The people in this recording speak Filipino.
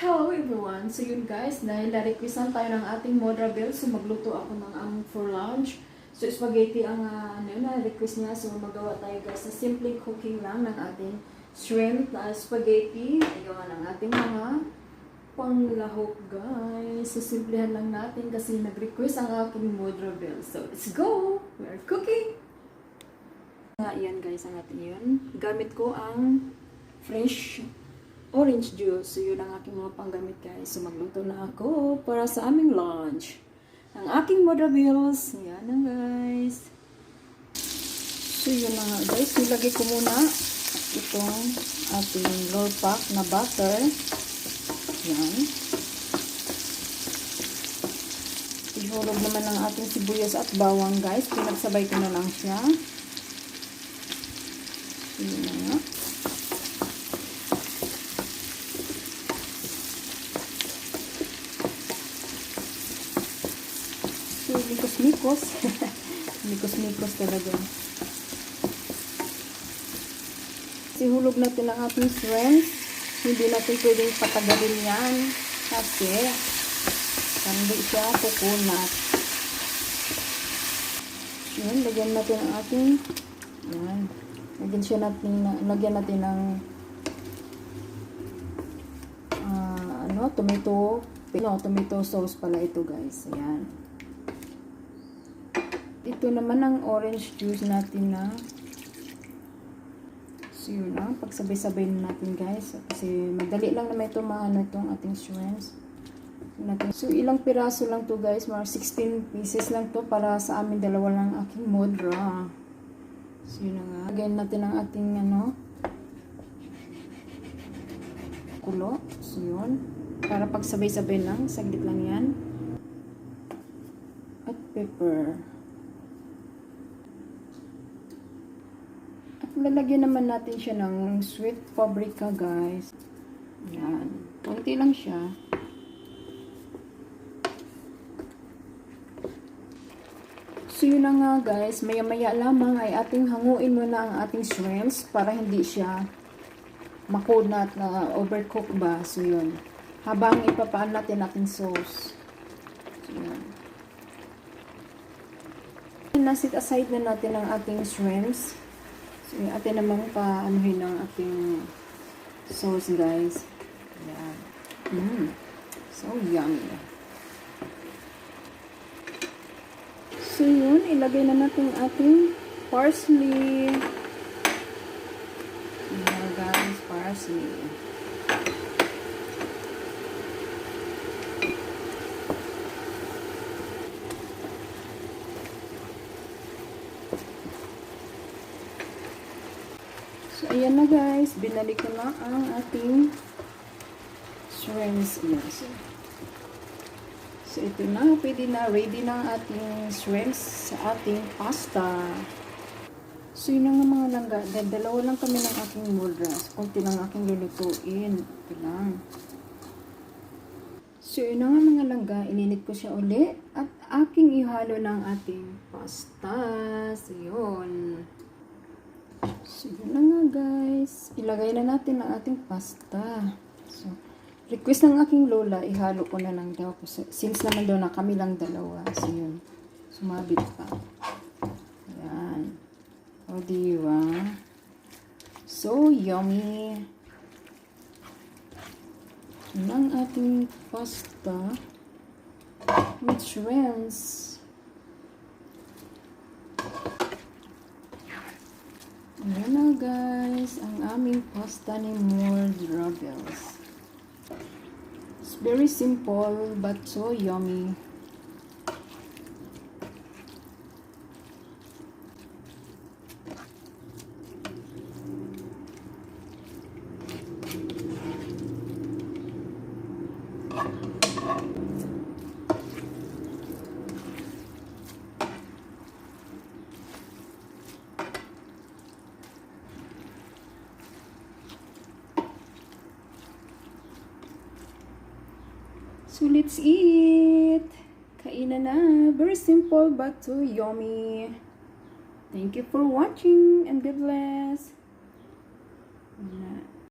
Hello everyone! So yun guys, dahil na-requestan tayo ng ating Modra Bell, so magluto ako ng ang for lunch. So spaghetti ang uh, ano, na-request niya, so magawa tayo guys sa simple cooking lang ng ating shrimp na spaghetti. Nagawa ng ating mga panglahok guys. So simplehan lang natin kasi nag-request ang aking Modra Bell. So let's go! We are cooking! Nga yan guys ang ating yun. Gamit ko ang fresh orange juice. So, yun ang aking mga panggamit guys. So, magluto na ako para sa aming lunch. Ang aking modables. Yan na guys. So, yun na nga guys. Nilagay ko muna itong ating roll pack na butter. Yan. Ihulog naman ang ating sibuyas at bawang guys. Pinagsabay ko na lang siya. So, yun na nga. So, mikos-mikos. mikos-mikos talaga. Sihulog natin ang ating shrimp. Hindi natin pwedeng patagalin yan. Kasi, hindi siya kukunat. Yan, lagyan natin ang ating, yan. Lagyan siya natin, na- lagyan natin ng, ah, ano, tomato, no, tomato sauce pala ito guys. Ayan. Ito naman ang orange juice natin na So yun na, pagsabay-sabay na natin guys. Kasi madali lang naman ito maano itong ating shrimps. Natin. So ilang piraso lang to guys, mga 16 pieces lang to para sa amin dalawa lang aking modra. So yun na nga. Lagyan natin ang ating ano, kulo. So yun. Para pagsabay-sabay lang, saglit lang yan. At pepper. At lalagyan naman natin siya ng sweet paprika, guys. Yan. Kunti lang siya. So, yun na nga, guys. Maya-maya lamang ay ating hanguin muna ang ating shrimps para hindi siya makunat na overcook ba. So, yun. Habang ipapaan natin ating sauce. So, yun. Nasit aside na natin ang ating shrimps. So, atin namang paanuhin ng ating sauce, guys. Ayan. Mm. So, yummy. So, yun. Ilagay na natin ating parsley. Ayan, guys. Parsley. So, ayan na guys. Binalik ko na ang ating shrimps. Ayan. So, so, ito na. Pwede na. Ready na ang ating shrimps sa ating pasta. So, yun na nga mga langga. Dahil dalawa lang kami ng aking mulras. Kunti lang aking lulutuin. Ito lang. So, yun na nga mga langga. Ininit ko siya uli. At aking ihalo ng ating pasta. So, yun. So, yun na nga guys. Ilagay na natin ang ating pasta. So, request ng aking lola, ihalo ko na lang daw. Since naman daw na kami lang dalawa. So, yun. Sumabit pa. Ayan. O, diba? So, yummy. Yun ating pasta with shrimps. Ayan guys, ang aming pasta ni Mold Rebels. It's very simple but so yummy. So, let's eat! Kainan na! Very simple but too yummy! Thank you for watching and God bless! Wala.